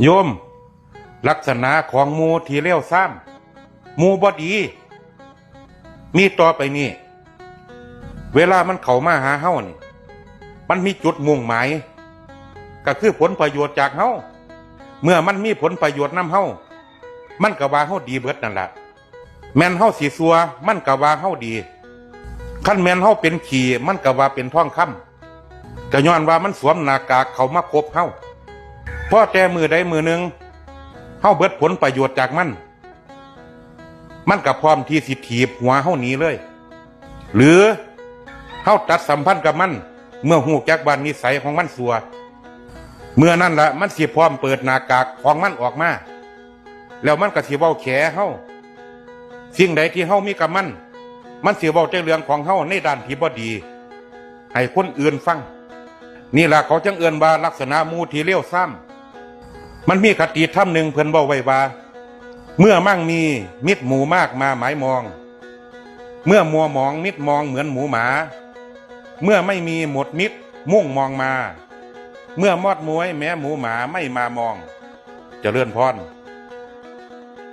โยม ลักษณะของมูที่เลี้ยวซ้ำมูบอดี มีต่อไปนี่ เวลามันเข้ามาหาเฮานี่ มันมีจุดมุ่งหมาย ก็คือผลประโยชน์จากเฮาเมื่อมันมีผลประโยชน์นำเฮามันก็ว่าเฮาดีเบิดนั่นแหละแมนเฮาสีสัว มันก็ว่าเฮาดีขั้นแมนเฮาเป็นขี่มันก็ว่าเป็นท่องคำก็ย้อนว่ามันสวมหน้ากากเขามาคบเฮา พ่อแต่มือใดมือหนึ่งเฮาเบิดผลประโยชน์จากมัน มันก็พร้อมที่สิถีบหัวเฮาหนีเลย หรือเฮาตัดสัมพันธ์กับมัน เมื่อหูจักบานนิสัยของมันสัว เมื่อนั่นละมันสิพร้อมเปิดหน้ากากของมันออกมา แล้วมันก็สิเว้าแขเฮาสิ่งใดที่เฮามีกับมัน มันสิเว้าแต่เรื่องของเฮาในด้านที่บ่ดี ให้คนอื่นฟัง นี่ล่ะเขาจังเอื้อนว่าลักษณะมูที่เลี้ยวซ้ำ มันมีคติธรรมหนึ่งเพิ่นบอกไว้ว่า เมื่อมั่งมีมิตรหมูมากมาหมายมอง เมื่อมัวมองมิตรมองเหมือนหมูหมา เมื่อไม่มีหมดมิตรมุ่งมองมา เมื่อมอดมวยแม้หมูหมาไม่มามองจะเลื่อนพร